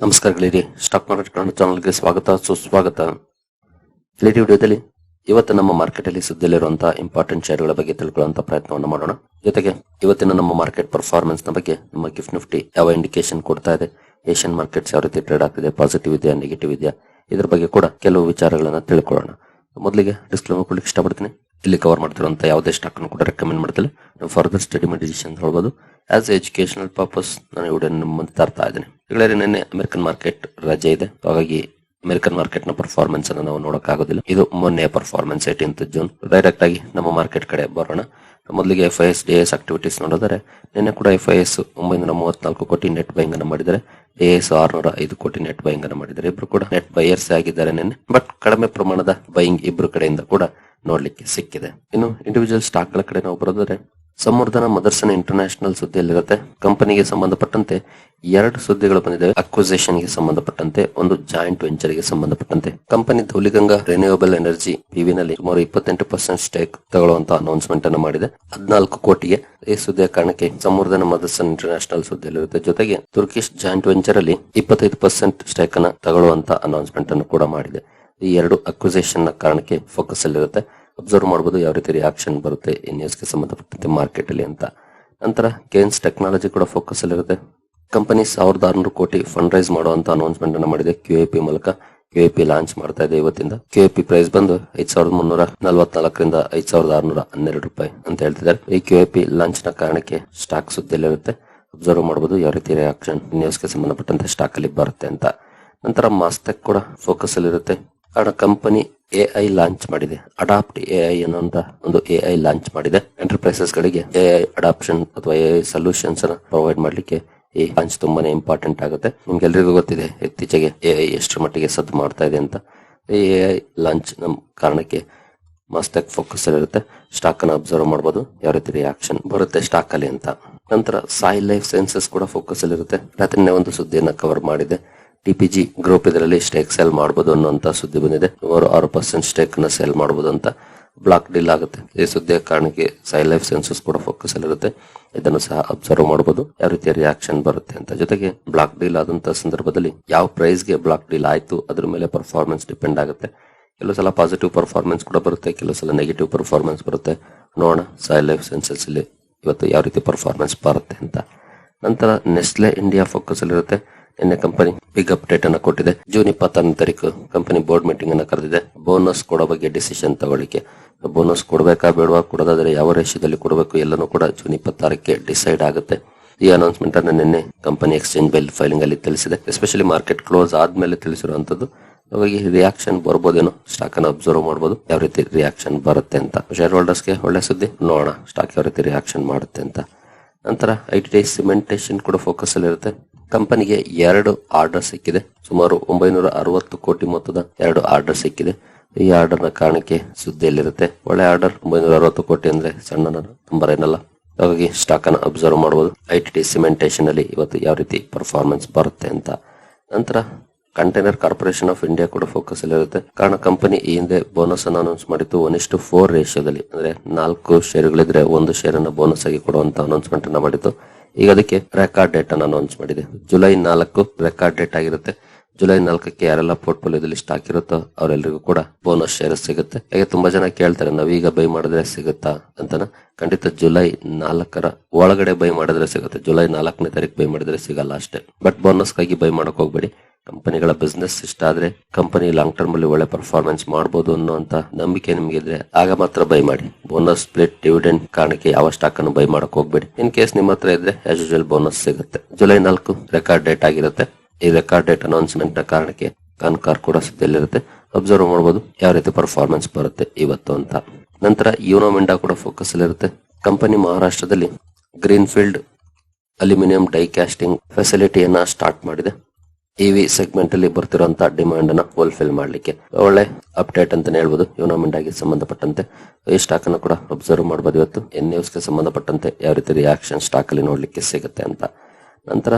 ನಮಸ್ಕಾರಗಳಿರಿ stock market Kannada ಚಾನಲ್ಗೆ ಸ್ವಾಗತ, ಸುಸ್ವಾಗತ. ಲೇಡಿ ವಿಡಿಯೋದಲ್ಲಿ ಇವತ್ತು ನಮ್ಮ ಮಾರ್ಕೆಟ್ ಅಲ್ಲಿ ಸುದ್ದಿಯಲ್ಲಿರುವಂತಹ ಇಂಪಾರ್ಟೆಂಟ್ ಶೇರ್ಗಳ ಬಗ್ಗೆ ತಿಳ್ಕೊಳ್ಳುವಂತ ಪ್ರಯತ್ನವನ್ನು ಮಾಡೋಣ. ಜೊತೆಗೆ ಇವತ್ತಿನ ನಮ್ಮ ಮಾರ್ಕೆಟ್ ಪರ್ಫಾರ್ಮೆನ್ಸ್ನ ಬಗ್ಗೆ ನಮ್ಮ ಗಿಫ್ಟ್ ನಿಫ್ಟಿ ಯಾವ ಇಂಡಿಕೇಶನ್ ಕೊಡ್ತಾ ಇದೆ ಏಷ್ಯನ್ ಮಾರ್ಕೆಟ್ಸ್ ಯಾವ ರೀತಿ ಟ್ರೇಡ್ ಆಗ್ತಿದೆ ಪಾಸಿಟಿವ್ ಇದೆಯಾ ನೆಗೆಟಿವ್ ಇದೆಯಾ, ಇದ್ರ ಬಗ್ಗೆ ಕೂಡ ಕೆಲವು ವಿಚಾರಗಳನ್ನ ತಿಳ್ಕೊಳ್ಳೋಣ. ಮೊದಲಿಗೆ ಡಿಸ್ಕ್ಲೇಮರ್ ಕೊಡ್ಲಿಕ್ಕೆ ಇಷ್ಟಪಡ್ತೀನಿ. ಇಲ್ಲಿ ಕವರ್ ಮಾಡ್ತಿರುವಂತಹ ಯಾವುದೇ ಸ್ಟಾಕ್ ಕೂಡ ರೆಕಮೆಂಡ್ ಮಾಡ್ತಿಲ್ಲ. ಫರ್ದರ್ ಸ್ಟಡಿ ಮೆಡಿಸಿಷನ್ ಡಿಸಿಷನ್ ಹೇಳ್ಬೋದು ಆಸ್ ಎಜುಕೇಶನಲ್ ಪರ್ಪಸ್ ನಾನು ವಿಡಿಯೋ ನಿಮ್ಮ ಮುಂದೆ ತರ್ತಾ ಇದ್ದೀನಿ. ಈಗಾಗಲೇ ನಿನ್ನೆ ಅಮೆರಿಕನ್ ಮಾರ್ಕೆಟ್ ರಜೆ ಇದೆ. ಹಾಗಾಗಿ ಅಮೆರಿಕನ್ ಮಾರ್ಕೆಟ್ನ ಪರ್ಫಾರ್ಮೆನ್ಸ್ ಅನ್ನು ನಾವು ನೋಡೋಕ್ಕಾಗೋದಿಲ್ಲ. ಇದು ಮೊನ್ನೆ ಪರ್ಫಾರ್ಮೆನ್ಸ್ ಏಟೀನ್ತ್ ಜೂನ್ ಡೈರೆಕ್ಟ್ ಆಗಿ ನಮ್ಮ ಮಾರ್ಕೆಟ್ ಕಡೆ ಬರೋಣ. ಮೊದಲಿಗೆ F I S D S activities ನೋಡಿದರೆ, ನಿನ್ನೆ ಕೂಡ ಎಫ್ ಐ ಎಸ್ ಒಂಬೈನೂರ ಮೂವತ್ನಾಲ್ಕು ಕೋಟಿ ನೆಟ್ ಬೈಂಗ್ ಅನ್ನು ಮಾಡಿದರೆ ಡಿ ಎಸ್ ಆರ್ನೂರ ಐದು ಕೋಟಿ ನೆಟ್ ಬೈಂಗ್ ಅನ್ನು ಮಾಡಿದರೆ ಇಬ್ರು ಕೂಡ ನೆಟ್ ಬೈಯರ್ಸ್ ಆಗಿದ್ದಾರೆ ನಿನ್ನೆ. ಬಟ್ ಕಡಿಮೆ ಪ್ರಮಾಣದ ಬೈಯಿಂಗ್ ಇಬ್ರು ಕಡೆಯಿಂದ ಕೂಡ ನೋಡ್ಲಿಕ್ಕೆ ಸಿಕ್ಕಿದೆ. ಇನ್ನು ಇಂಡಿವಿಜುವಲ್ ಸ್ಟಾಕ್ಗಳ ಕಡೆ ನಾವು ಬರೋದಾದ್ರೆ ಸಂವರ್ಧನ, ಮದರ್ಸನ್ ಇಂಟರ್ನ್ಯಾಷನಲ್ ಸುದ್ದಿಯಲ್ಲಿರುತ್ತೆ. ಕಂಪನಿಗೆ ಸಂಬಂಧಪಟ್ಟಂತೆ ಎರಡು ಸುದ್ದಿಗಳು ಬಂದಿದೆ ಅಕ್ವಿಸೇಷನ್ಗೆ ಸಂಬಂಧಪಟ್ಟಂತೆ, ಒಂದು ಜಾಯಿಂಟ್ ವೆಂಚರ್ಗೆ ಸಂಬಂಧಪಟ್ಟಂತೆ. Company Dhauliganga renewable energy PV ನಲ್ಲಿ ಸುಮಾರು ಇಪ್ಪತ್ತೆಂಟು ಪರ್ಸೆಂಟ್ ಸ್ಟೇಕ್ ತಗೊಳ್ಳುವಂತ ಅನೌನ್ಸ್ಮೆಂಟ್ ಅನ್ನು ಮಾಡಿದೆ. ಹದಿನಾಲ್ಕು ಕೋಟಿಗೆ ಈ ಸುದ್ದಿಯ ಕಾರಣಕ್ಕೆ ಸಂವರ್ಧನ, ಮದರ್ಸನ್ ಇಂಟರ್ನ್ಯಾಷನಲ್ ಸುದ್ದಿಯಲ್ಲಿರುತ್ತೆ. ಜೊತೆಗೆ ತುರ್ಕಿಶ್ ಜಾಯಿಂಟ್ ವೆಂಚರ್ ಅಲ್ಲಿ ಇಪ್ಪತ್ತೈದು ಪರ್ಸೆಂಟ್ ಸ್ಟೇಕ್ ಅನ್ನು ತಗೊಳ್ಳುವಂತ ಅನೌನ್ಸ್ಮೆಂಟ್ ಅನ್ನು ಕೂಡ ಮಾಡಿದೆ. ಈ ಎರಡು ಅಕ್ವಿಸೇಷನ್ನ ಕಾರಣಕ್ಕೆ ಫೋಕಸ್ ಅಲ್ಲಿರುತ್ತೆ. ಅಬ್ಸರ್ವ್ ಮಾಡಬಹುದು ಯಾವ ರೀತಿ ರಿಯಾಕ್ಷನ್ ಬರುತ್ತೆ ಈ ನ್ಯೂಸ್ಗೆ ಸಂಬಂಧಪಟ್ಟಂತೆ ಮಾರ್ಕೆಟ್ ಅಲ್ಲಿ ಅಂತ. ನಂತರ ಕೇನ್ಸ್ ಟೆಕ್ನಾಲಜಿ ಕೂಡ ಫೋಕಸ್ ಅಲ್ಲಿರುತ್ತೆ ಕಂಪನಿ ಸಾವಿರದ ಆರುನೂರು ಕೋಟಿ ಫಂಡ್ ರೈಸ್ ಮಾಡುವಂತ ಅನೌನ್ಸ್ಮೆಂಟ್ ಅನ್ನು ಮಾಡಿದೆ ಕ್ಯೂ ಎ ಪಿ ಮೂಲಕ. ಕ್ಯೂ ಎ ಪಿ ಲಾಂಚ್ ಮಾಡ್ತಾ ಇದೆ ಇವತ್ತಿಂದ. ಕ್ಯೂ ಎ ಪಿ ಪ್ರೈಸ್ ಬಂದು ಐದ್ ಸಾವಿರದ ಮುನ್ನೂರ ನಲವತ್ನಾಲ್ಕರಿಂದ ಐದ್ ಸಾವಿರದ ಆರುನೂರ ಹನ್ನೆರಡು ರೂಪಾಯಿ ಅಂತ ಹೇಳ್ತಿದ್ದಾರೆ. ಈ ಕ್ಯೂ ಎ ಪಿ ಲಾಂಚ್ನ ಕಾರಣಕ್ಕೆ ಸ್ಟಾಕ್ ಸುದ್ದಿಯಲ್ಲಿರುತ್ತೆ ಅಬ್ಸರ್ವ್ ಮಾಡಬಹುದು ಯಾವ ರೀತಿ ರಿಯಾಕ್ಷನ್ ನ್ಯೂಸ್ಗೆ ಸಂಬಂಧಪಟ್ಟಂತೆ ಸ್ಟಾಕ್ ಅಲ್ಲಿ ಬರುತ್ತೆ ಅಂತ. ನಂತರ ಮಾಸ್ಟೆಕ್ ಕೂಡ ಫೋಕಸ್ ಅಲ್ಲಿರುತ್ತೆ ಕಾರಣ ಕಂಪನಿ ಎ ಐ ಲಾಂಚ್ ಮಾಡಿದೆ. ಅಡಾಪ್ಟ್ ಎ ಐ ಅನ್ನುವಂತ ಒಂದು ಎ ಐ ಲಾಂಚ್ ಮಾಡಿದೆ. ಎಂಟರ್ಪ್ರೈಸಸ್ ಗಳಿಗೆ ಎ ಐ ಅಡಾಪ್ಷನ್ ಅಥವಾ ಎ ಐ ಸೊಲ್ಯೂಷನ್ಸ್ ಅನ್ನ ಪ್ರೊವೈಡ್ ಮಾಡ್ಲಿಕ್ಕೆ ಈ ಲಾಂಚ್ ತುಂಬಾನೇ ಇಂಪಾರ್ಟೆಂಟ್ ಆಗುತ್ತೆ. ನಿಮ್ಗೆಲ್ರಿಗೂ ಗೊತ್ತಿದೆ, ಇತ್ತೀಚೆಗೆ ಎ ಐ ಎಷ್ಟರ ಮಟ್ಟಿಗೆ ಸದ್ದು ಮಾಡ್ತಾ ಇದೆ ಅಂತ. ಎ ಐ ಲಾಂಚ್ ನಮ್ ಕಾರಣಕ್ಕೆ ಮಸ್ತಾಗಿ ಫೋಕಸ್ ಇರುತ್ತೆ. ಸ್ಟಾಕ್ ಅನ್ನ ಅಬ್ಸರ್ವ್ ಮಾಡಬಹುದು ಯಾವ ರೀತಿ ರಿಯಾಕ್ಷನ್ ಬರುತ್ತೆ ಸ್ಟಾಕ್ ಅಲ್ಲಿ ಅಂತ. ನಂತರ ಸಾಯಿ ಲೈಫ್ ಸೈನ್ಸಸ್ ಕೂಡ ಫೋಕಸ್ ಅಲ್ಲಿ ಇರುತ್ತೆ. ರಾತ್ರಿನೇ ಒಂದು ಸುದ್ದಿಯನ್ನ ಕವರ್ ಮಾಡಿದೆ. ಟಿಪಿಜಿ ಗ್ರೂಪ್ ಇದರಲ್ಲಿ ಸ್ಟೇಕ್ ಸೆಲ್ ಮಾಡಬಹುದು ಅನ್ನುವಂತ ಸುದ್ದಿ ಬಂದಿದೆ. ಸುಮಾರು ಆರು ಪರ್ಸೆಂಟ್ ಸ್ಟೇಕ್ನ ಸೇಲ್ ಮಾಡಬಹುದು ಅಂತ ಬ್ಲಾಕ್ ಡೀಲ್ ಆಗುತ್ತೆ. ಈ ಸುದ್ದಿಯ ಕಾರಣಕ್ಕೆ ಸೈ ಲೈಫ್ ಸೆನ್ಸಸ್ ಕೂಡ ಫೋಕಸ್ ಅಲ್ಲಿರುತ್ತೆ ಇದನ್ನು ಸಹ ಅಬ್ಸರ್ವ್ ಮಾಡಬಹುದು ಯಾವ ರೀತಿಯ ರಿಯಾಕ್ಷನ್ ಬರುತ್ತೆ ಅಂತ. ಜೊತೆಗೆ ಬ್ಲಾಕ್ ಡೀಲ್ ಆದಂತ ಸಂದರ್ಭದಲ್ಲಿ ಯಾವ ಪ್ರೈಸ್ಗೆ ಬ್ಲಾಕ್ ಡೀಲ್ ಆಯ್ತು, ಅದ್ರ ಮೇಲೆ ಪರ್ಫಾರ್ಮೆನ್ಸ್ ಡಿಪೆಂಡ್ ಆಗುತ್ತೆ. ಕೆಲವು ಸಲ ಪಾಸಿಟಿವ್ ಪರ್ಫಾರ್ಮೆನ್ಸ್ ಕೂಡ ಬರುತ್ತೆ, ಕೆಲವು ಸಲ ನೆಗೆಟಿವ್ ಪರ್ಫಾರ್ಮೆನ್ಸ್ ಬರುತ್ತೆ. ನೋಡೋಣ ಸೈ ಲೈಫ್ ಸೆನ್ಸಸ್ ಅಲ್ಲಿ ಇವತ್ತು ಯಾವ ರೀತಿ ಪರ್ಫಾರ್ಮೆನ್ಸ್ ಬರುತ್ತೆ ಅಂತ. ನಂತರ ನೆಸ್ಲೆ ಇಂಡಿಯಾ ಫೋಕಸ್ ಅಲ್ಲಿರುತ್ತೆ ನಿನ್ನೆ ಕಂಪನಿ ಬಿಗ್ ಅಪ್ಡೇಟ್ ಅನ್ನ ಕೊಟ್ಟಿದೆ. ಜೂನ್ ಇಪ್ಪತ್ತಾರನೇ ತಾರೀಕು ಕಂಪನಿ ಬೋರ್ಡ್ ಮೀಟಿಂಗ್ ಅನ್ನ ಕರೆದಿದೆ. ಬೋನಸ್ ಕೊಡೋ ಬಗ್ಗೆ ಡಿಸಿಷನ್ ತಗೊಳ್ಳಿಕ್ಕೆ. ಬೋನಸ್ ಕೊಡಬೇಕಾ ಬೇಡವಾ? ಕೊಡೋದಾದ್ರೆ ಯಾವ ರೇಷ್ಯದಲ್ಲಿ ಕೊಡಬೇಕು ಎಲ್ಲನೂ ಕೂಡ ಜೂನ್ ಇಪ್ಪತ್ತಾರಕ್ಕೆ ಡಿಸೈಡ್ ಆಗುತ್ತೆ. ಈ ಅನೌನ್ಸ್ಮೆಂಟ್ ಅನ್ನ ನಿನ್ನೆ ಕಂಪನಿ ಎಕ್ಸ್ಚೇಂಜ್ ಬೆಲ್ ಫೈಲಿಂಗ್ ಅಲ್ಲಿ ತಿಳಿಸಿದೆ. ಎಸ್ಪೆಷಲಿ ಮಾರ್ಕೆಟ್ ಕ್ಲೋಸ್ ಆದ್ಮೇಲೆ ತಿಳಿಸಿರುವಂತದ್ದು. ಹಾಗಾಗಿ ರಿಯಾಕ್ಷನ್ ಬರ್ಬೋದೇನೋ ಸ್ಟಾಕ್ ಅನ್ನು ಅಬ್ಸರ್ವ್ ಮಾಡಬಹುದು ಯಾವ ರೀತಿ ರಿಯಾಕ್ಷನ್ ಬರುತ್ತೆ ಅಂತ. ಶೇರ್ ಹೋಲ್ಡರ್ಸ್ಗೆ ಒಳ್ಳೆ ಸುದ್ದಿ. ನೋಡೋಣ ಸ್ಟಾಕ್ ಯಾವ ರೀತಿ ರಿಯಾಕ್ಷನ್ ಮಾಡುತ್ತೆ ಅಂತ. ನಂತರ ಐ ಟಿ ಸಿಮೆಂಟೇಶನ್ ಕೂಡ ಫೋಕಸ್ ಅಲ್ಲಿರುತ್ತೆ. ಕಂಪನಿಗೆ ಎರಡು ಆರ್ಡರ್ ಸಿಕ್ಕಿದೆ. ಸುಮಾರು ಒಂಬೈನೂರ ಅರವತ್ತು ಕೋಟಿ ಮೊತ್ತದ ಎರಡು ಆರ್ಡರ್ ಸಿಕ್ಕಿದೆ. ಈ ಆರ್ಡರ್ನ ಕಾರಣಕ್ಕೆ ಸುದ್ದಿಯಲ್ಲಿರುತ್ತೆ. ಒಳ್ಳೆ ಆರ್ಡರ್ ಒಂಬೈನೂರ ಅರವತ್ತು ಕೋಟಿ ಅಂದ್ರೆ ಸಣ್ಣ ನಂಬರ್ ಏನಲ್ಲ ಹಾಗಾಗಿ ಸ್ಟಾಕ್ ಅನ್ನು ಅಬ್ಸರ್ವ್ ಮಾಡಬಹುದು ಐ ಟಿ ಸಿಮೆಂಟೇಶನ್ ಅಲ್ಲಿ ಇವತ್ತು ಯಾವ ರೀತಿ ಪರ್ಫಾರ್ಮೆನ್ಸ್ ಬರುತ್ತೆ ಅಂತ. ನಂತರ ಕಂಟೈನರ್ ಕಾರ್ಪೊರೇಷನ್ ಆಫ್ ಇಂಡಿಯಾ ಕೂಡ ಫೋಕಸ್ ಅಲ್ಲಿರುತ್ತೆ ಕಾರಣ ಕಂಪನಿ ಈ ಹಿಂದೆ ಬೋನಸ್ ಅನ್ನು ಅನೌನ್ಸ್ ಮಾಡಿತ್ತು. ಒನ್ ಇಷ್ಟು ಫೋರ್ ರೇಷಿಯೋದಲ್ಲಿ ಅಂದ್ರೆ ನಾಲ್ಕು ಶೇರುಗಳಿದ್ರೆ ಒಂದು ಶೇರ್ ಅನ್ನ ಬೋನಸ್ ಆಗಿ ಕೊಡುವಂತ ಅನೌನ್ಸ್ಮೆಂಟ್ ಅನ್ನ ಮಾಡಿತ್ತು. ಈಗ ಅದಕ್ಕೆ ರೆಕಾರ್ಡ್ ಡೇಟ್ ಅನ್ನು ಅನೌನ್ಸ್ ಮಾಡಿದೆ. ಜುಲೈ ನಾಲ್ಕು ರೆಕಾರ್ಡ್ ಡೇಟ್ ಆಗಿರುತ್ತೆ. ಜುಲೈ ನಾಲ್ಕಕ್ಕೆ ಯಾರೆಲ್ಲ ಪೋರ್ಟ್ಫೋಲಿಯೋದಲ್ಲಿ ಸ್ಟಾಕ್ ಇರುತ್ತೋ ಅವರೆಲ್ಲರಿಗೂ ಕೂಡ ಬೋನಸ್ ಶೇರ್ ಸಿಗುತ್ತೆ. ಹಾಗೆ ತುಂಬಾ ಜನ ಕೇಳ್ತಾರೆ, ನಾವೀಗ ಬೈ ಮಾಡಿದ್ರೆ ಸಿಗುತ್ತಾ? ಅಂತನ. ಖಂಡಿತ ಜುಲೈ ನಾಲ್ಕರ ಒಳಗಡೆ ಬೈ ಮಾಡಿದ್ರೆ ಸಿಗುತ್ತೆ. ಜುಲೈ ನಾಲ್ಕನೇ ತಾರೀಕು ಬೈ ಮಾಡಿದ್ರೆ ಸಿಗಲ್ಲ ಅಷ್ಟೇ. ಬಟ್ ಬೋನಸ್ಗಾಗಿ ಬೈ ಮಾಡಕ್ ಹೋಗ್ಬೇಡಿ. ಕಂಪನಿಗಳ ಬಿಸ್ನೆಸ್ ಇಷ್ಟ ಆದ್ರೆ ಕಂಪನಿ ಲಾಂಗ್ ಟರ್ಮ್ ಅಲ್ಲಿ ಒಳ್ಳೆ ಪರ್ಫಾರ್ಮೆನ್ಸ್ ಮಾಡಬಹುದು ಅನ್ನುವಂತ ನಂಬಿಕೆ ನಿಮ್ಗೆ ಇದ್ರೆ ಆಗ ಮಾತ್ರ ಬೈ ಮಾಡಿ. ಬೋನಸ್ ಸ್ಪ್ಲಿಟ್ ಡಿವಿಡೆಂಡ್ ಕಾರಣಕ್ಕೆ ಯಾವ ಸ್ಟಾಕ್ ಅನ್ನು ಬೈ ಮಾಡಕ್ ಹೋಗ್ಬೇಡಿ. ಇನ್ ಕೇಸ್ ನಿಮ್ಮ ಹತ್ರ ಇದ್ರೆ ಆಸ್ ಯೂಶಲ್ ಬೋನಸ್ ಸಿಗುತ್ತೆ. ಜುಲೈ ನಾಲ್ಕು ರೆಕಾರ್ಡ್ ಡೇಟ್ ಆಗಿರುತ್ತೆ. ಈ ರೆಕಾರ್ಡ್ ಡೇಟ್ ಅನೌನ್ಸ್ಮೆಂಟ್ನ ಕಾರಣಕ್ಕೆ ಕಾರ್ ಕೂಡ ಸುದ್ದಿಯಲ್ಲಿರುತ್ತೆ. ಅಬ್ಸರ್ವ್ ಮಾಡಬಹುದು ಯಾವ ರೀತಿ ಪರ್ಫಾರ್ಮೆನ್ಸ್ ಬರುತ್ತೆ ಇವತ್ತು ಅಂತ. ನಂತರ ಯೂನೋಮೆಂಡಾ ಕೂಡ ಫೋಕಸ್ ಅಲ್ಲಿರುತ್ತೆ ಕಂಪನಿ ಮಹಾರಾಷ್ಟ್ರದಲ್ಲಿ green field aluminium die casting ಫೆಸಿಲಿಟಿಯನ್ನ ಸ್ಟಾರ್ಟ್ ಮಾಡಿದೆ. ಇವಿ ಸೆಗ್ಮೆಂಟ್ ಅಲ್ಲಿ ಬರ್ತಿರುವಂತಹ ಡಿಮಾಂಡ್ ಅನ್ನ ಫುಲ್ಫಿಲ್ ಮಾಡ್ಲಿಕ್ಕೆ. ಒಳ್ಳೆ ಅಪ್ಡೇಟ್ ಅಂತಾನೆ ಹೇಳ್ಬೋದು. ಯುನೋಮೆಂಡಾಗಿ ಸಂಬಂಧಪಟ್ಟಂತೆ. ಈ ಸ್ಟಾಕ್ ಅನ್ನು ಕೂಡ ಅಬ್ಸರ್ವ್ ಮಾಡಬಹುದು ಇವತ್ತು. ಎನ್ ನ್ಯೂಸ್ಗೆ ಸಂಬಂಧಪಟ್ಟಂತೆ ಯಾವ ರೀತಿ ರಿಯಾಕ್ಷನ್ ಸ್ಟಾಕ್ ಅಲ್ಲಿ ನೋಡ್ಲಿಕ್ಕೆ ಸಿಗುತ್ತೆ ಅಂತ. ನಂತರ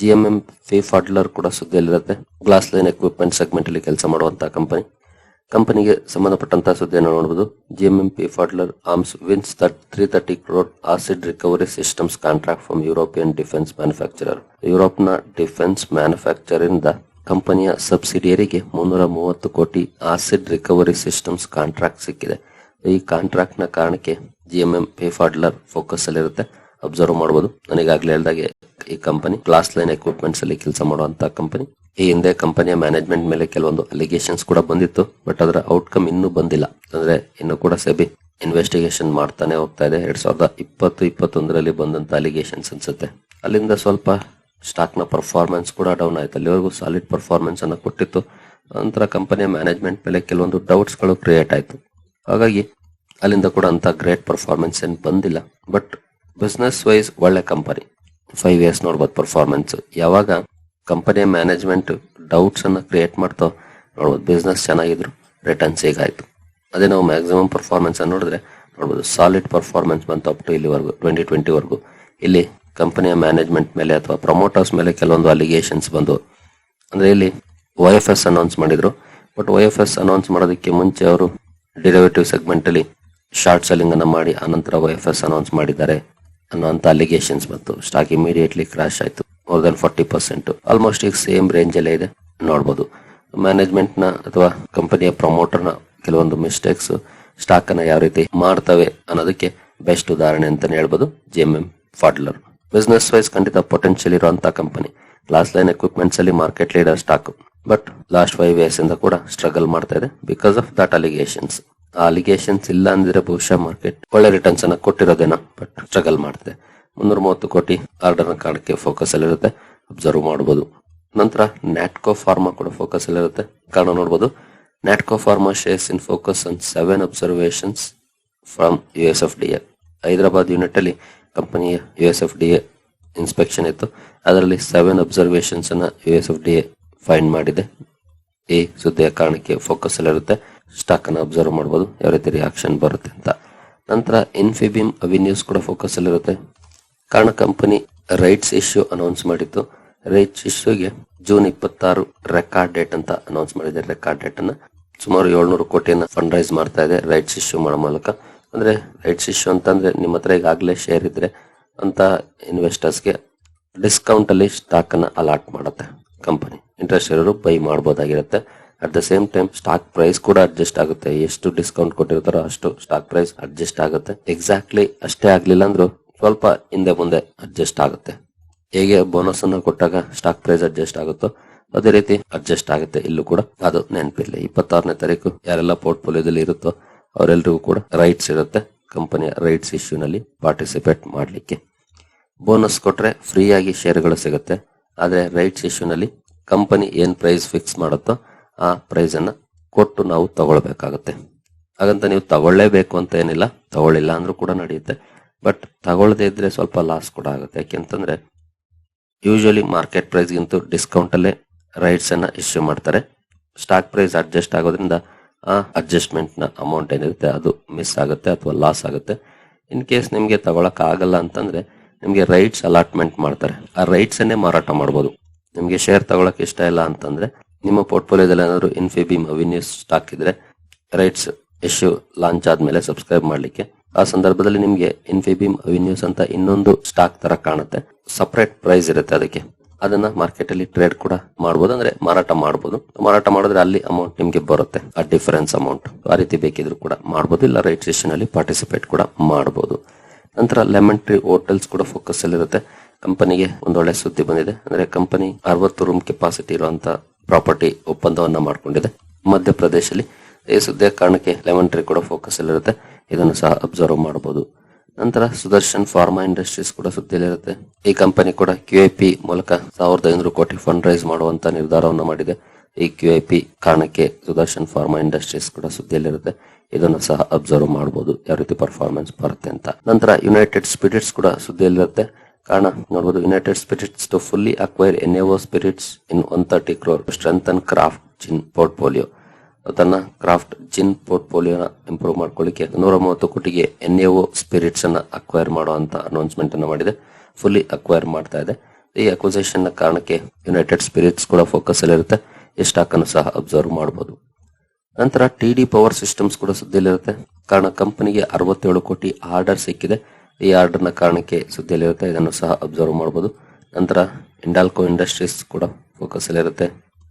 ಜಿ ಎಂ ಎಂ ಫಿ ಫಾಡ್ಲರ್ ಕೂಡ ಸುದ್ದಿಯಲ್ಲಿರುತ್ತೆ. ಗ್ಲಾಸ್ ಲೈನ್ ಎಕ್ವಿಪ್ಮೆಂಟ್ ಸೆಗ್ಮೆಂಟ್ ಅಲ್ಲಿ ಕೆಲಸ ಮಾಡುವಂತಹ ಕಂಪನಿ ಕಂಪನಿಗೆ ಸಂಬಂಧಪಟ್ಟಂತಹ ಸುದ್ದಿಯನ್ನು ನೋಡಬಹುದು GMMP Pfaudler arms wins three thirty crore acid recovery systems contract from European defence ಮ್ಯಾನುಫ್ಯಾಕ್ಚರರ್ನ defence manufacture ಇಂದ ಕಂಪನಿಯ ಸಬ್ಸಿಡಿಯರಿಗೆ ಮುನ್ನೂರ ಮೂವತ್ತು ಕೋಟಿ ಆಸಿಡ್ ರಿಕವರಿ ಸಿಸ್ಟಮ್ಸ್ ಕಾಂಟ್ರಾಕ್ಟ್ ಸಿಕ್ಕಿದೆ. ಈ ಕಾಂಟ್ರಾಕ್ಟ್ನ ಕಾರಣಕ್ಕೆ ಜಿಎಂಎಂ ಪೇ ಫಾಡ್ಲರ್ ಫೋಕಸ್ ಅಲ್ಲಿ ಇರುತ್ತೆ. ಅಬ್ಸರ್ವ್ ಮಾಡಬಹುದು ನನಗಾಗ್ಲೇ ಹೇಳಿದಾಗೆ ಈ ಕಂಪನಿ ಕ್ಲಾಸ್ ಲೈನ್ ಎಕ್ವಿಪ್ಮೆಂಟ್ಸ್ ಅಲ್ಲಿ ಕೆಲಸ ಮಾಡುವಂತಹ ಕಂಪನಿ ಈ ಹಿಂದೆ ಕಂಪನಿಯ ಮ್ಯಾನೇಜ್ಮೆಂಟ್ ಮೇಲೆ ಕೆಲವೊಂದು ಅಲಿಗೇಷನ್ಸ್ ಕೂಡ ಬಂದಿತ್ತು ಬಟ್ ಅದರ ಔಟ್ಕಮ್ ಇನ್ನೂ ಬಂದಿಲ್ಲ. ಅಂದ್ರೆ ಇನ್ನು ಕೂಡ ಸೆಬಿ ಇನ್ವೆಸ್ಟಿಗೇಷನ್ ಮಾಡ್ತಾನೆ ಹೋಗ್ತಾ ಇದೆ. ಎರಡ್ ಸಾವಿರದ ಇಪ್ಪತ್ತು, ಇಪ್ಪತ್ತೊಂದರಲ್ಲಿ ಬಂದಂತ ಅಲಿಗೇಷನ್ಸ್ ಅನ್ಸುತ್ತೆ. ಅಲ್ಲಿಂದ ಸ್ವಲ್ಪ ಸ್ಟಾಕ್ನ ಪರ್ಫಾರ್ಮೆನ್ಸ್ ಕೂಡ ಡೌನ್ ಆಯ್ತು. ಅಲ್ಲಿವರೆಗೂ ಸಾಲಿಡ್ ಪರ್ಫಾರ್ಮೆನ್ಸ್ ಅನ್ನ ಕೊಟ್ಟಿತ್ತು. ನಂತರ ಕಂಪನಿಯ ಮ್ಯಾನೇಜ್ಮೆಂಟ್ ಮೇಲೆ ಕೆಲವೊಂದು ಡೌಟ್ಸ್ಗಳು ಕ್ರಿಯೇಟ್ ಆಯ್ತು. ಹಾಗಾಗಿ ಅಲ್ಲಿಂದ ಕೂಡ ಅಂತ ಗ್ರೇಟ್ ಪರ್ಫಾರ್ಮೆನ್ಸ್ ಏನು ಬಂದಿಲ್ಲ. ಬಟ್ ಬಿಸ್ನೆಸ್ ವೈಸ್ ಒಳ್ಳೆ ಕಂಪನಿ ಫೈವ್ ಇಯರ್ಸ್ ನೋಡ್ಬೋದು ಪರ್ಫಾರ್ಮೆನ್ಸ್ ಯಾವಾಗ ಕಂಪನಿಯ ಮ್ಯಾನೇಜ್ಮೆಂಟ್ ಡೌಟ್ಸ್ ಅನ್ನ ಕ್ರಿಯೇಟ್ ಮಾಡ್ತೋ ನೋಡ್ಬೋದು ಬಿಸ್ನೆಸ್ ಚೆನ್ನಾಗಿದ್ರು, ರಿಟರ್ನ್ಸ್ ಹೇಗಾಯ್ತು ಅದೇ ನಾವು ಮ್ಯಾಕ್ಸಿಮಮ್ ಪರ್ಫಾರ್ಮೆನ್ಸ್ ಅನ್ನು ನೋಡಿದ್ರೆ, ನೋಡ್ಬೋದು ಸಾಲಿಡ್ ಪರ್ಫಾರ್ಮೆನ್ಸ್ ಬಂತು ಅಪ್ ಟು ಇಲ್ಲಿವರೆಗೂ ಟ್ವೆಂಟಿ ಟ್ವೆಂಟಿವರೆಗೂ ಇಲ್ಲಿ ಕಂಪನಿಯ ಮ್ಯಾನೇಜ್ಮೆಂಟ್ ಮೇಲೆ ಅಥವಾ ಪ್ರಮೋಟರ್ಸ್ ಮೇಲೆ ಕೆಲವೊಂದು ಅಲಿಗೇಷನ್ಸ್ ಬಂದು, ಅಂದ್ರೆ ಇಲ್ಲಿ ವೈ ಎಫ್ ಎಸ್ ಅನೌನ್ಸ್ ಮಾಡಿದ್ರು. But O F S announce ಮಾಡೋದಕ್ಕೆ ಮುಂಚೆ ಅವರು ಡಿರೈವೇಟಿವ್ ಸೆಗ್ಮೆಂಟಲ್ಲಿ ಶಾರ್ಟ್ ಸೆಲ್ಲಿಂಗ್ ಅನ್ನ ಮಾಡಿ, ಆನಂತರ ವೈ ಎಫ್ ಎಸ್ ಅನೌನ್ಸ್ ಮಾಡಿದ್ದಾರೆ ಅನ್ನೋಂತ ಅಲಿಗೇಷನ್ಸ್ ಬಂತು. ಸ್ಟಾಕ್ ಇಮಿಡಿಯೇಟ್ಲಿ ಕ್ರಾಶ್ ಆಯ್ತು. More than forty percent almost ಈಗ ಸೇಮ್ ರೇಂಜ್ ಅಲ್ಲೇ ಇದೆ. ನೋಡಬಹುದು ಮ್ಯಾನೇಜ್ಮೆಂಟ್ನ ಅಥವಾ ಕಂಪನಿಯ ಪ್ರಮೋಟರ್ನ ಕೆಲವೊಂದು ಮಿಸ್ಟೇಕ್ಸ್ ಸ್ಟಾಕ್ ಅನ್ನ ಯಾವ ರೀತಿ ಮಾಡ್ತವೆ ಅನ್ನೋದಕ್ಕೆ ಬೆಸ್ಟ್ ಉದಾಹರಣೆ ಅಂತಾನೆ ಹೇಳ್ಬೋದು ಜಿಎಂಎಂ ಫಾಡ್ಲರ್ ಬಿಸ್ನೆಸ್ ವೈಸ್ ಖಂಡಿತ ಪೊಟೆನ್ಶಿಯಲ್ ಇರುವಂತ ಕಂಪನಿ ಲಾಸ್ಟ್ ಲೈನ್ ಎಕ್ವಿಪ್ಮೆಂಟ್ಸ್ ಅಲ್ಲಿ market leader stock but last five years ಇಂದ ಕೂಡ ಸ್ಟ್ರಗಲ್ ಮಾಡ್ತಾ ಇದೆ ಬಿಕಾಸ್ ಆಫ್ ದಟ್ ಅಲಿಗೇಷನ್ಸ್ ಆ ಅಲಿಗೇಷನ್ಸ್ ಇಲ್ಲ ಅಂದ್ರೆ ಬಹುಶಃ ಮಾರ್ಕೆಟ್ ಒಳ್ಳೆ ರಿಟರ್ನ್ಸ್ ಅನ್ನ ಕೊಟ್ಟಿರೋದೇನೋ ಬಟ್ ಸ್ಟ್ರಗಲ್ ಮಾಡ್ತಿದೆ ಮುನ್ನೂರ ಮೂವತ್ತು ಕೋಟಿ ಆರ್ಡರ್ ಕಾರಣಕ್ಕೆ ಫೋಕಸ್ ಅಲ್ಲಿರುತ್ತೆ. ಅಬ್ಸರ್ವ್ ಮಾಡಬಹುದು ನಂತರ ನ್ಯಾಟ್ಕೋ ಫಾರ್ಮಾ ಕೂಡ ಫೋಕಸ್ ಅಲ್ಲಿರುತ್ತೆ. ಕಾರಣ ನೋಡಬಹುದು Natco pharma shares in focus on seven observations from U S F D Hyderabad unit ಅಲ್ಲಿ ಕಂಪನಿಯ U S F D A inspection ಇತ್ತು. ಅದರಲ್ಲಿ ಸೆವೆನ್ ಅಬ್ಸರ್ವೇಷನ್ಸ್ ಅನ್ನ U S F D find ಮಾಡಿದೆ. ಈ ಸುದ್ದಿಯ ಕಾರಣಕ್ಕೆ ಫೋಕಸ್ ಅಲ್ಲಿರುತ್ತೆ. ಸ್ಟಾಕ್ ಅನ್ನ ಅಬ್ಸರ್ವ್ ಮಾಡಬಹುದು ಯಾವ ರೀತಿ ರಿಯಾಕ್ಷನ್ ಬರುತ್ತೆ ಅಂತ. ನಂತರ ಇನ್ಫಿಬಿಮ್ ಅವಿನ್ಯೂಸ್ ಕೂಡ ಫೋಕಸ್ ಅಲ್ಲಿರುತ್ತೆ. ಕಾರಣ ಕಂಪನಿ ರೈಟ್ಸ್ ಇಶ್ಯೂ ಅನೌನ್ಸ್ ಮಾಡಿತ್ತು. ರೈಟ್ಸ್ ಇಶ್ಯೂಗೆ ಜೂನ್ ಇಪ್ಪತ್ತಾರು ರೆಕಾರ್ಡ್ ಡೇಟ್ ಅಂತ ಅನೌನ್ಸ್ ಮಾಡಿದ್ದಾರೆ ರೆಕಾರ್ಡ್ ಡೇಟ್ ಅನ್ನ ಸುಮಾರು ಏಳ್ನೂರು ಕೋಟಿಯನ್ನ ಫಂಡ್ ರೈಸ್ ಮಾಡ್ತಾ ಇದೆ ರೈಟ್ಸ್ ಇಶ್ಯೂ ಮಾಡೋ ಮೂಲಕ. ಅಂದ್ರೆ ರೈಟ್ಸ್ ಇಶ್ಯೂ ಅಂತಂದ್ರೆ ನಿಮ್ಮ ಹತ್ರ ಈಗಾಗಲೇ ಶೇರ್ ಇದ್ರೆ ಅಂತ ಇನ್ವೆಸ್ಟರ್ಸ್ಗೆ ಡಿಸ್ಕೌಂಟ್ ಅಲ್ಲಿ ಸ್ಟಾಕ್ ಅನ್ನ ಅಲಾಟ್ ಮಾಡುತ್ತೆ ಕಂಪನಿ. ಇಂಟ್ರೆಸ್ಟ್ ಇರೋರು buy ಮಾಡಬಹುದಾಗಿರುತ್ತೆ at the same time stock price ಕೂಡ ಅಡ್ಜಸ್ಟ್ ಆಗುತ್ತೆ. ಎಷ್ಟು ಡಿಸ್ಕೌಂಟ್ ಕೊಟ್ಟಿರ್ತಾರೋ ಅಷ್ಟು ಸ್ಟಾಕ್ ಪ್ರೈಸ್ ಅಡ್ಜಸ್ಟ್ ಆಗುತ್ತೆ. ಎಕ್ಸಾಕ್ಟ್ಲಿ ಅಷ್ಟೇ ಆಗ್ಲಿಲ್ಲ ಅಂದ್ರೂ ಸ್ವಲ್ಪ ಹಿಂದೆ ಮುಂದೆ ಅಡ್ಜಸ್ಟ್ ಆಗುತ್ತೆ. ಹೇಗೆ ಬೋನಸ್ ಅನ್ನು ಕೊಟ್ಟಾಗ ಸ್ಟಾಕ್ ಪ್ರೈಸ್ ಅಡ್ಜಸ್ಟ್ ಆಗುತ್ತೋ ಅದೇ ರೀತಿ ಅಡ್ಜಸ್ಟ್ ಆಗುತ್ತೆ ಇಲ್ಲೂ ಕೂಡ. ಅದು ನೆನಪಿರಲಿ. ಇಪ್ಪತ್ತಾರನೇ ತಾರೀಕು ಯಾರೆಲ್ಲ ಪೋರ್ಟ್ಫೋಲಿಯೋದಲ್ಲಿ ಇರುತ್ತೋ ಅವರೆಲ್ಲರಿಗೂ ಕೂಡ ರೈಟ್ಸ್ ಇರುತ್ತೆ. ಕಂಪನಿಯ ರೈಟ್ಸ್ ಇಶ್ಯೂನಲ್ಲಿ ಪಾರ್ಟಿಸಿಪೇಟ್ ಮಾಡಲಿಕ್ಕೆ. ಬೋನಸ್ ಕೊಟ್ರೆ ಫ್ರೀ ಆಗಿ ಶೇರ್ಗಳು ಸಿಗುತ್ತೆ. ಆದರೆ ರೈಟ್ಸ್ ಇಶ್ಯೂನಲ್ಲಿ ಕಂಪನಿ ಏನ್ ಪ್ರೈಸ್ ಫಿಕ್ಸ್ ಮಾಡುತ್ತೋ ಆ ಪ್ರೈಸ್ ಅನ್ನ ಕೊಟ್ಟು ನಾವು ತಗೊಳ್ಬೇಕಾಗುತ್ತೆ. ಹಾಗಂತ ನೀವು ತಗೊಳ್ಳೇಬೇಕು ಅಂತ ಏನಿಲ್ಲ. ತಗೊಳ್ಳಿಲ್ಲ ಅಂದ್ರೂ ಕೂಡ ನಡೆಯುತ್ತೆ. ಬಟ್ ತಗೊಳ್ಳದೇ ಇದ್ರೆ ಸ್ವಲ್ಪ ಲಾಸ್ ಕೂಡ ಆಗುತ್ತೆ. ಯಾಕೆಂತಂದ್ರೆ ಯೂಶಲಿ ಮಾರ್ಕೆಟ್ ಪ್ರೈಸ್ಗಿಂತೂ ಡಿಸ್ಕೌಂಟಲ್ಲೇ ಡಿಸ್ಕೌಂಟ್ ಅಲ್ಲೇ ರೈಟ್ಸ್ ಅನ್ನ ಇಶ್ಯೂ ಮಾಡ್ತಾರೆ. ಸ್ಟಾಕ್ ಪ್ರೈಸ್ ಅಡ್ಜಸ್ಟ್ ಆಗೋದ್ರಿಂದ, ಆ ಅಡ್ಜಸ್ಟ್ಮೆಂಟ್ನ ಅಮೌಂಟ್ ಏನಿರುತ್ತೆ ಅದು ಮಿಸ್ ಆಗುತ್ತೆ ಅಥವಾ ಲಾಸ್ ಆಗುತ್ತೆ. ಇನ್ ಕೇಸ್ ನಿಮ್ಗೆ ತಗೊಳಕ್ ಆಗಲ್ಲ ಅಂತಂದ್ರೆ, ನಿಮ್ಗೆ ರೈಟ್ಸ್ ಅಲಾಟ್ಮೆಂಟ್ ಮಾಡ್ತಾರೆ. ಆ ರೈಟ್ಸ್ ಅನ್ನೇ ಮಾರಾಟ ಮಾಡಬಹುದು ನಿಮ್ಗೆ ಶೇರ್ ತಗೊಳಕ್ ಇಷ್ಟ ಇಲ್ಲ ಅಂತಂದ್ರೆ, ನಿಮ್ಮ ಪೋರ್ಟ್ಫೋಲಿಯೋದಲ್ಲಿ ಏನಾದ್ರು ಇನ್ಫಿಬಿಮ್ ಅವಿನ್ಯೂಸ್ ಸ್ಟಾಕ್ ಇದ್ರೆ ರೈಟ್ಸ್ ಇಶ್ಯೂ ಲಾಂಚ್ ಆದ್ಮೇಲೆ ಸಬ್ಸ್ಕ್ರೈಬ್ ಮಾಡ್ಲಿಕ್ಕೆ ಆ ಸಂದರ್ಭದಲ್ಲಿ ನಿಮಗೆ ಇನ್ಫಿಬಿಮ್ ಅವಿನ್ಯೂಸ್ ಅಂತ ಇನ್ನೊಂದು ಸ್ಟಾಕ್ ತರ ಕಾಣುತ್ತೆ. ಸಪರೇಟ್ ಪ್ರೈಸ್ ಇರುತ್ತೆ ಅದಕ್ಕೆ. ಅದನ್ನ ಮಾರ್ಕೆಟ್ ಅಲ್ಲಿ ಟ್ರೇಡ್ ಕೂಡ ಮಾಡಬಹುದು ಅಂದ್ರೆ ಮಾರಾಟ ಮಾಡಬಹುದು ಮಾರಾಟ ಮಾಡಿದ್ರೆ ಅಲ್ಲಿ ಅಮೌಂಟ್ ನಿಮ್ಗೆ ಬರುತ್ತೆ. ಆ ಡಿಫರೆನ್ಸ್ ಅಮೌಂಟ್ ಆ ರೀತಿ ಬೇಕಿದ್ರು ಕೂಡ ಮಾಡಬಹುದು ಇಲ್ಲ ರೈಟ್ ಸೆಷನ್ ಅಲ್ಲಿ ಪಾರ್ಟಿಸಿಪೇಟ್ ಕೂಡ ಮಾಡಬಹುದು ನಂತರ ಲೆಮನ್ ಟ್ರೀ ಹೋಟೆಲ್ಸ್ ಕೂಡ ಫೋಕಸ್ ಅಲ್ಲಿರುತ್ತೆ ಕಂಪನಿಗೆ ಒಂದೊಳ್ಳೆ ಸುದ್ದಿ ಬಂದಿದೆ. ಅಂದ್ರೆ ಕಂಪನಿ ಅರವತ್ತು ರೂಮ್ ಕೆಪಾಸಿಟಿ ಇರುವಂತ ಪ್ರಾಪರ್ಟಿ ಒಪ್ಪಂದವನ್ನ ಮಾಡಿಕೊಂಡಿದೆ. ಮಧ್ಯಪ್ರದೇಶದಲ್ಲಿ ಈ ಸುದ್ದಿಯ ಕಾರಣಕ್ಕೆ ಲೆಮನ್ ಟ್ರೀ ಕೂಡ ಫೋಕಸ್ ಅಲ್ಲಿರುತ್ತೆ ಇದನ್ನು ಸಹ ಅಬ್ಸರ್ವ್ ಮಾಡಬಹುದು. ನಂತರ ಸುದರ್ಶನ್ ಫಾರ್ಮಾ ಇಂಡಸ್ಟ್ರೀಸ್ ಕೂಡ ಸುದ್ದಿಯಲ್ಲಿರುತ್ತೆ ಈ ಕಂಪನಿ ಕೂಡ ಕ್ಯೂ ಮೂಲಕ ಸಾವಿರದ ಐನೂರು ಕೋಟಿ ಫಂಡ್ ರೈಸ್ ಮಾಡುವಂತ ನಿರ್ಧಾರವನ್ನು ಮಾಡಿದೆ. ಈ ಕ್ಯೂ ಕಾರಣಕ್ಕೆ ಸುದರ್ಶನ್ ಫಾರ್ಮಾ ಇಂಡಸ್ಟ್ರೀಸ್ ಕೂಡ ಸುದ್ದಿಯಲ್ಲಿರುತ್ತೆ ಇದನ್ನು ಸಹ ಅಬ್ಸರ್ವ್ ಮಾಡಬಹುದು. ಯಾವ ರೀತಿ ಪರ್ಫಾರ್ಮೆನ್ಸ್ ಬರುತ್ತೆ ಅಂತ. ನಂತರ ಯುನೈಟೆಡ್ ಸ್ಪಿರಿಟ್ಸ್ ಕೂಡ ಸುದ್ದಿಯಲ್ಲಿರುತ್ತೆ ಕಾರಣ ನೋಡಬಹುದು United Spirits to fully acquire NAO spirits in one thirty crore strength and craft gin portfolio ತನ್ನ ಕ್ರಾಫ್ಟ್ ಜಿನ್ ಪೋರ್ಟ್ಫೋಲಿಯೋನ ಇಂಪ್ರೂವ್ ಮಾಡ್ಕೊಳ್ಳಿಕ್ಕೆ ನೂರ ಮೂವತ್ತು ಕೋಟಿಗೆ ಎನ್ ಎಒ ಸ್ಪಿರಿಟ್ಸ್ ಅನ್ನ ಅಕ್ವೈರ್ ಮಾಡುವಂತ ಅನೌನ್ಸ್ಮೆಂಟ್ ಅನ್ನು ಮಾಡಿದೆ. ಫುಲ್ಲಿ ಅಕ್ವೈರ್ ಮಾಡ್ತಾ ಇದೆ. ಈ ಅಕ್ವಿಸೇಷನ್ ಕಾರಣಕ್ಕೆ ಯುನೈಟೆಡ್ ಸ್ಪಿರಿಟ್ಸ್ ಕೂಡ ಫೋಕಸ್ ಅಲ್ಲಿರುತ್ತೆ ಈ ಸ್ಟಾಕ್ ಅನ್ನು ಸಹ ಅಬ್ಸರ್ವ್ ಮಾಡಬಹುದು ನಂತರ ಟಿ ಡಿ ಪವರ್ ಸಿಸ್ಟಮ್ಸ್ ಕೂಡ ಸುದ್ದಿಯಲ್ಲಿರುತ್ತೆ ಕಾರಣ ಕಂಪನಿಗೆ ಅರವತ್ತೇಳು ಕೋಟಿ ಆರ್ಡರ್ ಸಿಕ್ಕಿದೆ. ಈ ಆರ್ಡರ್ನ ಕಾರಣಕ್ಕೆ ಸುದ್ದಿಯಲ್ಲಿರುತ್ತೆ ಇದನ್ನು ಸಹ ಅಬ್ಸರ್ವ್ ಮಾಡಬಹುದು ನಂತರ ಇಂಡಾಲ್ಕೋ ಇಂಡಸ್ಟ್ರೀಸ್ ಕೂಡ ಫೋಕಸ್ ಅಲ್ಲಿರುತ್ತೆ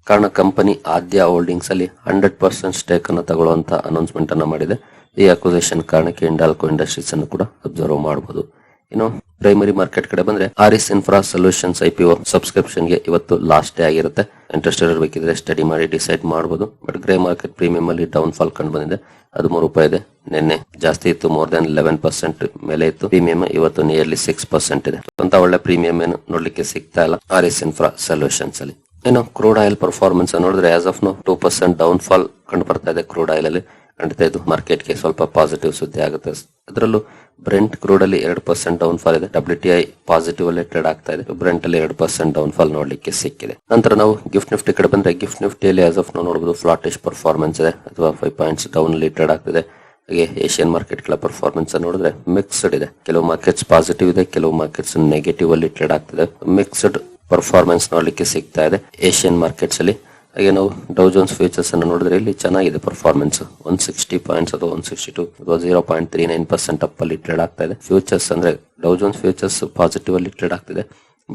ಕಾರಣ ಕಂಪನಿ ಆದ್ಯ ಹೋಲ್ಡಿಂಗ್ಸ್ ಅಲ್ಲಿ ಹಂಡ್ರೆಡ್ ಪರ್ಸೆಂಟ್ ಸ್ಟೇಕ್ ಅನ್ನು ತಗೊಳ್ಳುವಂತ ಅನೌನ್ಸ್ಮೆಂಟ್ ಅನ್ನು ಮಾಡಿದೆ. ಈ ಅಕ್ವಿಸೇಷನ್ ಕಾರಣಕ್ಕೆ ಇಂಡಾಲ್ಕೋ ಇಂಡಸ್ಟ್ರೀಸ್ ಅನ್ನು ಕೂಡ ಅಬ್ಸರ್ವ್ ಮಾಡಬಹುದು ಇನ್ನು ಪ್ರೈಮರಿ ಮಾರ್ಕೆಟ್ ಕಡೆ ಬಂದ್ರೆ Aris infra solutions I P ಸಬ್ಸ್ಕ್ರಿಪ್ಷನ್ಗೆ ಇವತ್ತು ಲಾಸ್ಟ್ ಡೇ ಆಗಿರುತ್ತೆ. ಇಂಟ್ರೆಸ್ಟ್ ಇರಬೇಕಿದ್ರೆ ಸ್ಟಡಿ ಮಾಡಿ ಡಿಸೈಡ್ ಮಾಡಬಹುದು ಬಟ್ ಗ್ರೇ ಮಾರ್ಕೆಟ್ ಪ್ರೀಮಿಯಂ ಅಲ್ಲಿ ಡೌನ್ ಫಾಲ್ ಕಂಡು ಬಂದಿದೆ. ಅದು ಮೂರು ರೂಪಾಯಿ ಇದೆ. ನಿನ್ನೆ ಜಾಸ್ತಿ ಇತ್ತು ಮೋರ್ ದನ್ ಲೆವೆನ್ ಪರ್ಸೆಂಟ್ ಮೇಲೆ ಇತ್ತು. ಪ್ರೀಮಿಯಂ ಇವತ್ತು ನಿಯರ್ಲಿ ಸಿಕ್ಸ್ ಪರ್ಸೆಂಟ್ ಇದೆ. ಅಂತ ಒಳ್ಳೆ ಪ್ರೀಮಿಯಂ ಏನು ನೋಡ್ಲಿಕ್ಕೆ ಸಿಗ್ತಾ ಇಲ್ಲ ಆರಿಸ್ ಇನ್ಫ್ರಾ ಸೊಲ್ಯೂಷನ್ಸ್ ಅಲ್ಲಿ. ಇನ್ನು ಕ್ರೂಡ್ ಆಯಿಲ್ ಪರ್ಫಾರ್ಮೆನ್ಸ್ ನೋಡಿದ್ರೆ as of now two percent down fall ಕಂಡು ಬರ್ತಾ ಇದೆ ಕ್ರೂಡ್ ಆಯಿಲ್ ಅಲ್ಲಿ ಖಂಡಿತ ಇದು ಮಾರ್ಕೆಟ್ಗೆ ಸ್ವಲ್ಪ ಪಾಸಿಟಿವ್ ಸುದ್ದಿ ಆಗುತ್ತೆ. ಅದರಲ್ಲೂ ಬ್ರೆಂಟ್ ಕ್ರೂಡ್ ಅಲ್ಲಿ ಎರಡು ಪರ್ಸೆಂಟ್ ಡೌನ್ ಫಾಲ್ ಇದೆ. ಡಬ್ಲ್ಯೂ ಟಿ ಐ ಪಾಸಿಟಿವ್ ಅಲ್ಲಿ ಟ್ರೇಡ್ ಆಗ್ತಾ ಇದೆ. ಬ್ರೆಂಟ್ ಅಲ್ಲಿ ಎರಡು ಪರ್ಸೆಂಟ್ ಡೌನ್ ಫಾಲ್ ನೋಡ್ಲಿಕ್ಕೆ ಸಿಕ್ಕಿದೆ. ನಂತರ ನಾವು ಗಿಫ್ಟ್ ನಿಫ್ಟಿ ಕಡೆ ಬಂದ್ರೆ ಗಿಫ್ಟ್ ನಿಫ್ಟಿಯಲ್ಲಿ ಆಸ್ ಆಫ್ ನಾವು ನೋಡಬಹುದು ಫ್ಲಾಟಿಶ್ ಪರ್ಫಾರ್ಮೆನ್ಸ್ ಇದೆ. ಅಥವಾ ಫೈವ್ ಪಾಯಿಂಟ್ಸ್ ಡೌನ್ ಅಲ್ಲಿ ಟ್ರೇಡ್ ಆಗ್ತಿದೆ. ಹಾಗೆ ಏಷ್ಯನ್ ಮಾರ್ಕೆಟ್ಗಳ ಪರ್ಫಾರ್ಮೆನ್ಸ್ ನೋಡಿದ್ರೆ ಮಿಕ್ಸ್ಡ್ ಇದೆ. ಕೆಲವು ಮಾರ್ಕೆಟ್ಸ್ ಪಾಸಿಟಿವ್ ಇದೆ, ಕೆಲವು ಮಾರ್ಕೆಟ್ಸ್ ನೆಗೆಟಿವ್ ಅಲ್ಲಿ ಟ್ರೇಡ್ ಆಗ್ತಿದೆ. ಮಿಕ್ಸ್ಡ್ ಪರ್ಫಾರ್ಮೆನ್ಸ್ ನೋಡ್ಲಿಕ್ಕೆ ಸಿಗ್ತಾ ಇದೆ. ಏಷ್ಯನ್ ಮಾರ್ಕೆಟ್ಸ್ ಅಲ್ಲಿ. ಹಾಗೆ ನಾವು ಡೌಜೋನ್ಸ್ ಫ್ಯೂಚರ್ಸ್ ಅನ್ನು ನೋಡಿದ್ರೆ ಇಲ್ಲಿ ಚೆನ್ನಾಗಿದೆ ಪರ್ಫಾರ್ಮೆನ್ಸ್ ಒನ್ ಸಿಕ್ಸ್ಟಿ ಪಾಯಿಂಟ್ಸ್ ಅಥವಾ ಒನ್ ಸಿಕ್ಸ್ಟಿ ಟು ಅಥವಾ zero point three nine percent up ಅಲ್ಲಿ ಟ್ರೇಡ್ ಆಗ್ತಾ ಇದೆ. ಫ್ಯೂಚರ್ಸ್ ಅಂದ್ರೆ ಡೌ ಜೋನ್ಸ್ ಫ್ಯೂಚರ್ಸ್ ಪಾಸಿಟಿವ್ ಅಲ್ಲಿ ಟ್ರೇಡ್ ಆಗ್ತಿದೆ.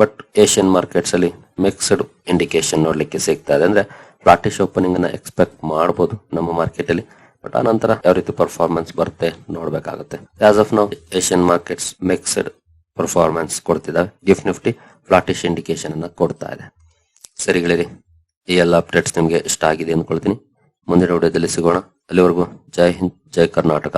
ಬಟ್ ಏಷ್ಯನ್ ಮಾರ್ಕೆಟ್ಸ್ ಅಲ್ಲಿ ಮಿಕ್ಸ್ಡ್ ಇಂಡಿಕೇಶನ್ ನೋಡ್ಲಿಕ್ಕೆ ಸಿಗ್ತಾ ಇದೆ. ಅಂದ್ರೆ ಫ್ಲಾಟಿಶ್ ಓಪನಿಂಗ್ ಅನ್ನ ಎಕ್ಸ್ಪೆಕ್ಟ್ ಮಾಡಬಹುದು ನಮ್ಮ ಮಾರ್ಕೆಟ್ ಅಲ್ಲಿ. ಬಟ್ ಆ ನಂತರ ಯಾವ ರೀತಿ ಪರ್ಫಾರ್ಮೆನ್ಸ್ ಬರುತ್ತೆ ನೋಡಬೇಕಾಗುತ್ತೆ. ಆಸ್ ಆಫ್ ನಾವು ಏಷ್ಯನ್ ಮಾರ್ಕೆಟ್ಸ್ ಮಿಕ್ಸ್ಡ್ ಪರ್ಫಾರ್ಮೆನ್ಸ್ ಕೊಡ್ತಿದ್ದಾವೆ ಗಿಫ್ಟ್ ನಿಫ್ಟಿ ಫ್ಲಾಟಿಶ್ ಇಂಡಿಕೇಶನ್ ಅನ್ನ ಕೊಡ್ತಾ ಇದೆ. ಸರಿಗಳಿರಿ ಈ ಎಲ್ಲ ಅಪ್ಡೇಟ್ಸ್ ನಿಮಗೆ ಇಷ್ಟ ಆಗಿದೆ ಅಂದ್ಕೊಳ್ತೀನಿ ಮುಂದಿನ ವಿಡಿಯೋದಲ್ಲಿ ಸಿಗೋಣ. ಅಲ್ಲಿವರೆಗೂ ಜೈ ಹಿಂದ್, ಜೈ ಕರ್ನಾಟಕ.